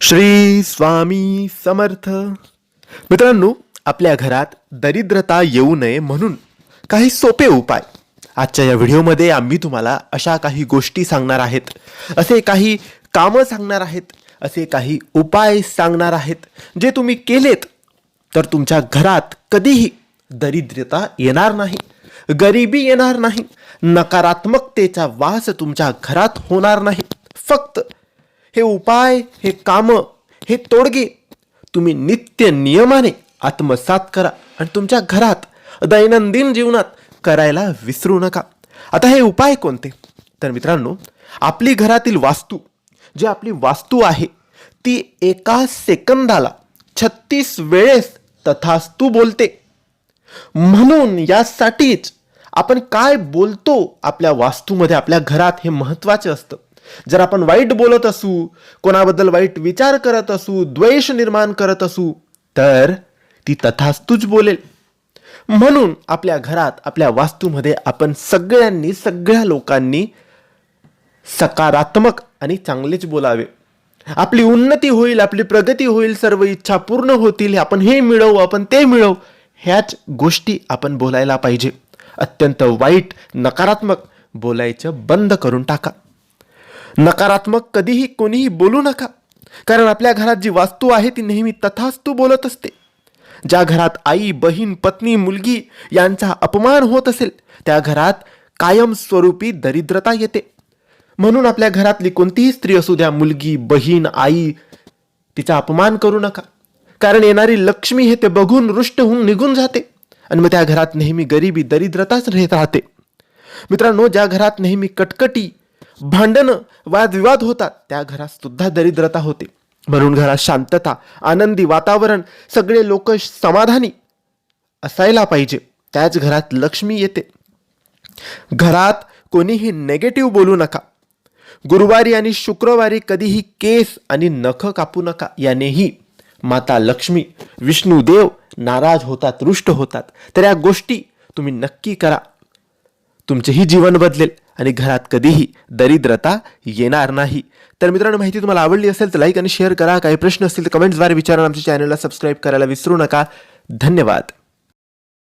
श्री स्वामी समर्थ. मित्रांनो आपल्या घरात दरिद्रता येऊ नये म्हणून काही सोपे उपाय. आजच्या या व्हिडिओमध्ये आम्ही तुम्हाला अशा काही गोष्टी सांगणार आहेत. असे काही कामं सांगणार आहेत. असे काही उपाय सांगणार आहेत जे तुम्ही केलेत. तर तुमच्या घरात कधीही दरिद्रता येणार नाही गरिबी येणार नाही नकारात्मकतेचा वास तुमच्या घरात होणार नाही. फक्त हे उपाय हे कामं हे तोडगे तुम्ही नित्य नियमाने आत्मसात करा आणि तुमच्या घरात दैनंदिन जीवनात करायला विसरू नका. आता हे उपाय कोणते? तर मित्रांनो आपली घरातील वास्तू जी आपली वास्तू आहे ती एका सेकंदाला छत्तीस वेळेस तथास्तू बोलते. म्हणून यासाठीच आपण काय बोलतो आपल्या वास्तूमध्ये आपल्या घरात हे महत्त्वाचे असतं. जर आपण वाईट बोलत असू कोणाबद्दल वाईट विचार करत असू द्वेष निर्माण करत असू तर ती तथास्तूच बोलेल. म्हणून आपल्या घरात आपल्या वास्तूमध्ये आपण सगळ्यांनी सगळ्या लोकांनी सकारात्मक आणि चांगलेच बोलावे. आपली उन्नती होईल आपली प्रगती होईल सर्व इच्छा पूर्ण होतील आपण हे मिळवू आपण ते मिळवू ह्याच गोष्टी आपण बोलायला पाहिजे. अत्यंत वाईट नकारात्मक बोलायचं बंद करून टाका. नकारात्मक कधीही कोणीही बोलू नका. कारण आपल्या घरात जी वास्तू आहे ती नेहमी तथास्तू बोलत असते. ज्या घरात आई बहीण पत्नी मुलगी यांचा अपमान होत असेल त्या घरात कायमस्वरूपी दरिद्रता येते. म्हणून आपल्या घरातली कोणतीही स्त्री असू द्या मुलगी बहीण आई तिचा अपमान करू नका. कारण येणारी लक्ष्मी हे ते बघून रुष्ट होऊन निघून जाते आणि मग त्या घरात नेहमी गरिबी दरिद्रताच राहत राहते. मित्रांनो ज्या घरात नेहमी कटकटी भांडणं वादविवाद होतात. त्या घरात सुद्धा दरिद्रता होते. म्हणून घरात शांतता आनंदी वातावरण सगळे लोक समाधानी असायला पाहिजे. त्याच घरात लक्ष्मी येते. घरात कोणीही नेगेटिव्ह बोलू नका. गुरुवारी आणि शुक्रवारी कधीही केस आणि नख कापू नका. यानेही माता लक्ष्मी विष्णुदेव नाराज होतात रुष्ट होतात. तर या गोष्टी तुम्ही नक्की करा. तुमचेही जीवन बदलेल. आणि घरात कधीही दरिद्रता येणार नाही. तर मित्रांनो माहिती तुम्हाला आवडली असेल तर लाईक आणि शेअर करा. काही प्रश्न असतील तर कमेंट्सद्वारे विचारून आमच्या चॅनलला सबस्क्राईब करायला विसरू नका. धन्यवाद.